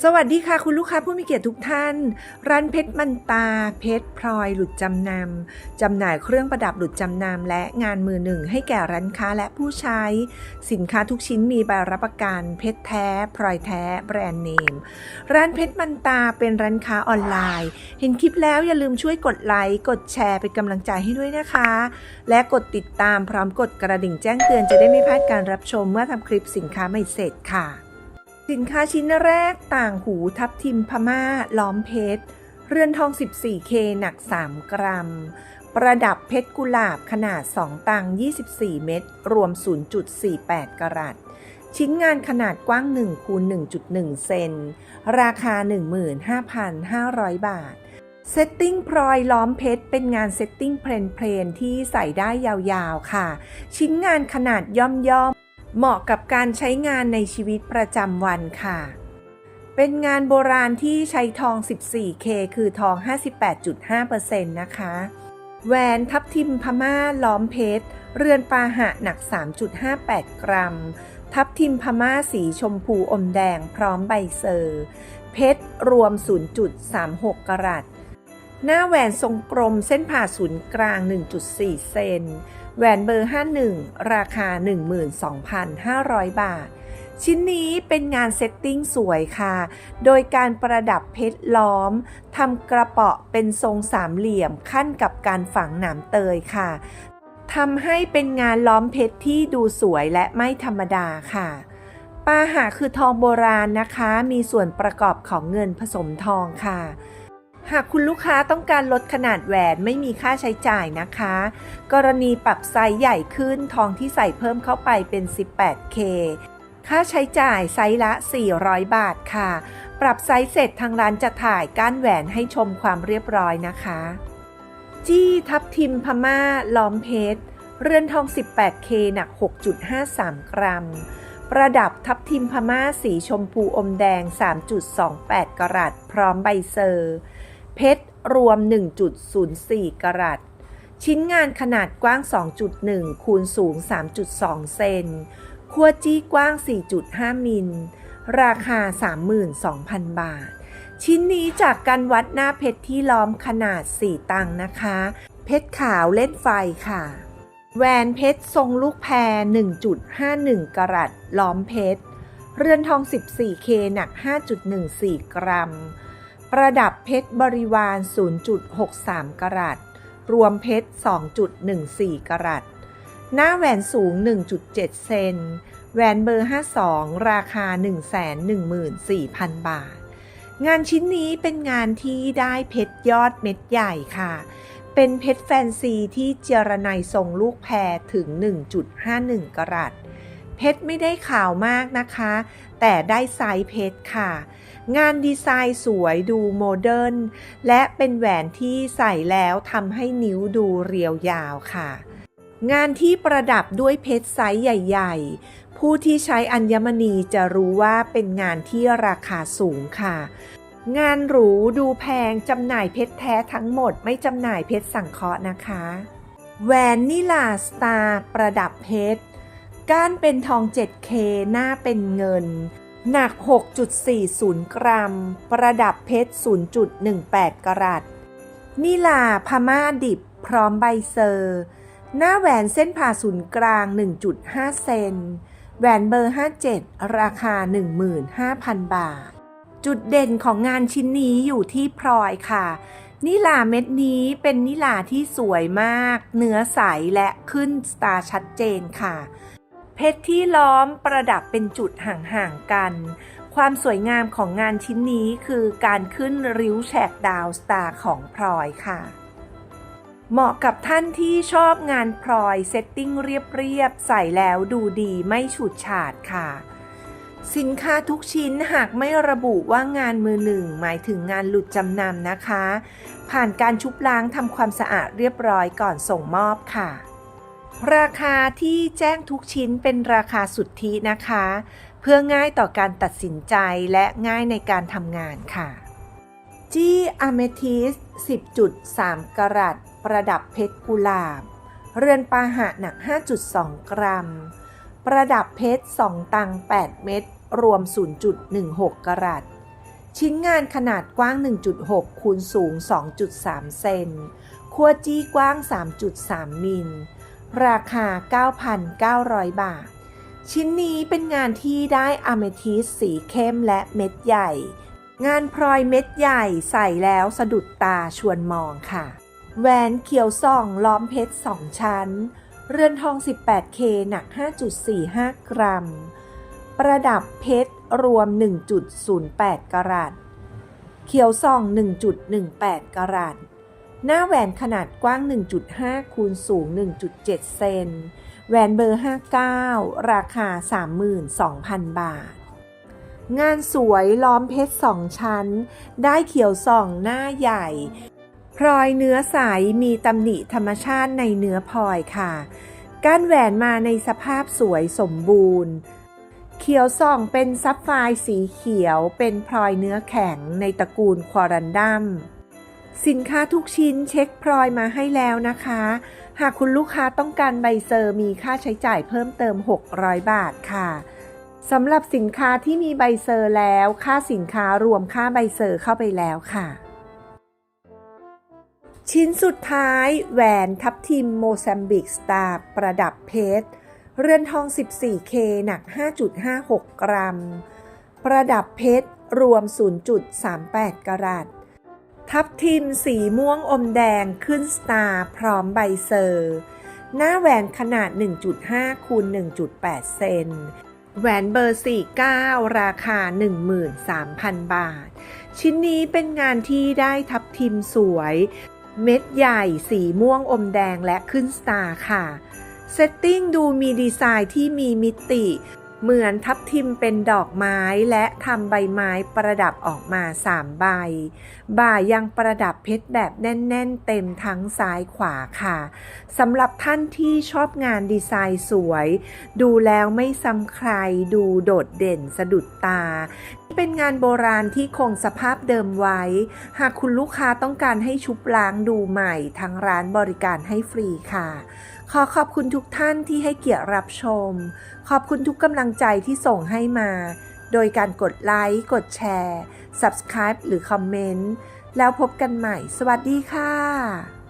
สวัสดีค่ะคุณลูกค้าผู้มีเกียรติทุกท่าน ร้านเพชรมันตา เพชรพลอยหลุดจำนำจำหน่ายเครื่องประดับหลุดจำนำและงานมือหนึ่งให้แก่ร้านค้าและผู้ใช้ สินค้าทุกชิ้นมีใบรับประกันเพชรแท้ พลอยแท้ แบรนด์เนม ร้านเพชรมันตาเป็นร้านค้าออนไลน์ เห็นคลิปแล้วอย่าลืมช่วยกดไลค์กดแชร์เป็นกำลังใจให้ด้วยนะคะ และกดติดตามพร้อมกดกระดิ่งแจ้งเตือนจะได้ไม่พลาดการรับชมเมื่อทำคลิปสินค้าใหม่เสร็จค่ะ สินค้าชิ้นแรกต่างหูทับทิมพม่าล้อมเพชร เรือนทอง 14K หนัก 3 กรัม ประดับเพชรกุหลาบขนาด 2 ตัง 24 เม็ดรวม 0.48 กรัตชิ้นงานขนาดกว้าง1คูณ1.1 เซน ราคา 15,500 บาท เซตติ้งพลอยล้อมเพชร เป็นงานเซตติ้งเพลนๆที่ใส่ได้ยาวๆค่ะ ชิ้นงานขนาดย่อมๆ เหมาะกับการใช้งานในชีวิตประจำวันค่ะ เป็นงานโบราณที่ใช้ทอง 14K คือทอง 58.5%นะคะ แหวนทับทิมพม่าล้อมเพชร เรือนปาหะหนัก 3.58 กรัม ทับทิมพม่าสีชมพูอมแดงพร้อมใบเซอร์ เพชรรวม 0.36 กรัตหน้าแหวนทรงกลมเส้นผ่าศูนย์กลาง 1.4 เซน แหวนเบอร์ 51 ราคา 12,500 บาท ชิ้นนี้เป็นงานเซตติ้งสวยค่ะ โดยการประดับเพชรล้อมทำกระเป๋าเป็นทรงสามเหลี่ยมขั้นกับการฝังหนามเตยค่ะทำให้เป็นงานล้อมเพชรที่ดูสวยและไม่ธรรมดาค่ะปาหะคือทองโบราณนะคะ มีส่วนประกอบของเงินผสมทองค่ะ หากคุณลูกค้าต้องการลดขนาดแหวนไม่มีค่าใช้จ่ายนะคะ กรณีปรับไซส์ใหญ่ขึ้นทองที่ใส่เพิ่มเข้าไปเป็น 18K ค่าใช้จ่ายไซส์ละ 400 บาทค่ะ ปรับไซส์เสร็จทางร้านจะถ่ายก้านแหวนให้ชมความเรียบร้อยนะคะ จี้ทับทิมพม่าล้อมเพชร เรือนทอง 18K หนัก 6.53 กรัม ประดับทับทิมพม่าสีชมพูอมแดง 3.28 กรัตพร้อมใบเซอร์ เพชรรวม 1.04 กรัต ชิ้นงานขนาดกว้าง 2.1 คูณสูง 3.2 เซนขั้วจี้กว้าง 4.5 มิล ราคา 32,000 บาท ชิ้นนี้จากการวัดหน้าเพชรที่ล้อมขนาด 4 ตังนะคะ เพชรขาวเล่นไฟค่ะแหวนเพชรทรงลูกแพร 1.51 กรัตล้อมเพชร เรือนทอง 14K หนัก 5.14 กรัม ประดับเพชรบริวาร 0.63 กรัตรวมเพชร 2.14 กรัตหน้าแหวนสูง 1.7 เซน แหวนเบอร์ 52 ราคา 114,000 บาท งานชิ้นนี้เป็นงานที่ได้เพชรยอดเม็ดใหญ่ค่ะ เป็นเพชรแฟนซีที่เจรไนทรงลูกแพรถึง 1.51 กรัตเพชรไม่ได้ขาวมากนะคะ แต่ได้ไซส์เพชรค่ะ งานดีไซน์สวยดูโมเดิร์นและเป็นแหวนที่ใส่แล้วทำให้นิ้วดูเรียวยาวค่ะ งานที่ประดับด้วยเพชรไซส์ใหญ่ ๆ ผู้ที่ใช้อัญมณีจะรู้ว่าเป็นงานที่ราคาสูงค่ะงานหรูดูแพงจำหน่ายเพชรแท้ทั้งหมดไม่จำหน่ายเพชรสังเคราะห์นะคะแหวนนิลาสตาร์ประดับเพชร ก้านเป็นทอง 7K หน้าเป็นเงิน หนัก 6.40 กรัม ประดับเพชร 0.18 กรัต นิลาพม่าดิบ พร้อมใบเซอร์ หน้าแหวนเส้นผ่าศูนย์กลาง 1.5 เซน แหวนเบอร์ 57 ราคา 15,000 บาท จุดเด่นของงานชิ้นนี้อยู่ที่พลอยค่ะ นิลาเม็ดนี้เป็นนิลาที่สวยมาก เนื้อใสและขึ้นสตาร์ชัดเจนค่ะ เพชรที่ล้อมประดับเป็นจุดห่างๆกัน ความสวยงามของงานชิ้นนี้คือการขึ้นริ้วแฉกดาวสตาร์ของพลอยค่ะ เหมาะกับท่านที่ชอบงานพลอยเซตติ้งเรียบๆ ใส่แล้วดูดีไม่ฉูดฉาดค่ะ สินค้าทุกชิ้นหากไม่ระบุว่างานมือหนึ่ง หมายถึงงานหลุดจำนำนะคะ ผ่านการชุบล้างทำความสะอาดเรียบร้อยก่อนส่งมอบค่ะ ราคาที่แจ้งทุกชิ้นเป็นราคาสุทธินะคะ เพื่อง่ายต่อการตัดสินใจและง่ายในการทำงานค่ะ จี้อะเมทิส10.3 กรัตประดับเพชรกุหลาบ เรือนปาหะหนัก 5.2 กรัม ประดับเพชร 2 ตัง 8 เม็ดรวม 0.16 กรัตชิ้นงานขนาดกว้าง 1.6 คูณสูง 2.3 เซนขั้วจี้กว้าง 3.3 มิล ราคา 9,900 บาท ชิ้นนี้เป็นงานที่ได้อะเมทิสสีเข้มและเม็ดใหญ่ งานพลอยเม็ดใหญ่ใส่แล้วสะดุดตาชวนมองค่ะ แหวนเขียวส่องล้อมเพชร 2 ชั้น เรือนทอง 18K หนัก 5.45 กรัม ประดับเพชรรวม 1.08 กรัตเขียวส่อง 1.18 กรัต หน้าแหวนขนาดกว้าง 1.5 คูณสูง 1.7 เซน แหวนเบอร์ 59 ราคา 32,000 บาท งานสวยล้อมเพชรสองชั้น ได้เขียวส่องหน้าใหญ่ พลอยเนื้อใสมีตำหนิธรรมชาติในเนื้อพลอยค่ะ ก้านแหวนมาในสภาพสวยสมบูรณ์ เขียวส่องเป็นซับไฟสีเขียว เป็นพลอยเนื้อแข็งในตระกูลควอรันดัม สินค้าทุกชิ้นเช็คพลอยมาให้แล้วนะคะ หากคุณลูกค้าต้องการใบเซอร์มีค่าใช้จ่ายเพิ่มเติม 600 บาทค่ะสำหรับสินค้าที่มีใบเซอร์แล้ว ค่าสินค้ารวมค่าใบเซอร์เข้าไปแล้วค่ะ ชิ้นสุดท้าย แหวนทับทิมโมซัมบิกสตาร์ประดับเพชร เรือนทอง 14K หนัก 5.56 กรัม ประดับเพชรรวม 0.38 กรัต ทับทิมสีม่วงอมแดงขึ้นสตาร์พร้อมใบเซอร์ หน้าแหวนขนาด 1.5คูณ1.8 เซน แหวนเบอร์ 49 ราคา 13,000 บาท ชิ้นนี้เป็นงานที่ได้ทับทิมสวย เม็ดใหญ่สีม่วงอมแดงและขึ้นสตาร์ค่ะ เซตติ้งดูมีดีไซน์ที่มีมิติ เหมือนทับทิมเป็นดอกไม้และทำใบไม้ประดับออกมาสามใบ บ่ายังประดับเพชรแบบแน่น ๆ เต็มทั้งซ้ายขวาค่ะสำหรับท่านที่ชอบงานดีไซน์สวย ดูแล้วไม่ซ้ำใครดูโดดเด่นสะดุดตา เป็นงานโบราณที่คงสภาพเดิมไว้ หากคุณลูกค้าต้องการให้ชุบล้างดูใหม่ ทางร้านบริการให้ฟรีค่ะ ขอขอบคุณทุกท่านที่ให้เกียรติรับชม ขอบคุณทุกกำลังใจที่ส่งให้มา โดยการกดไลค์ กดแชร์ Subscribe หรือคอมเมนต์ แล้วพบกันใหม่ สวัสดีค่ะ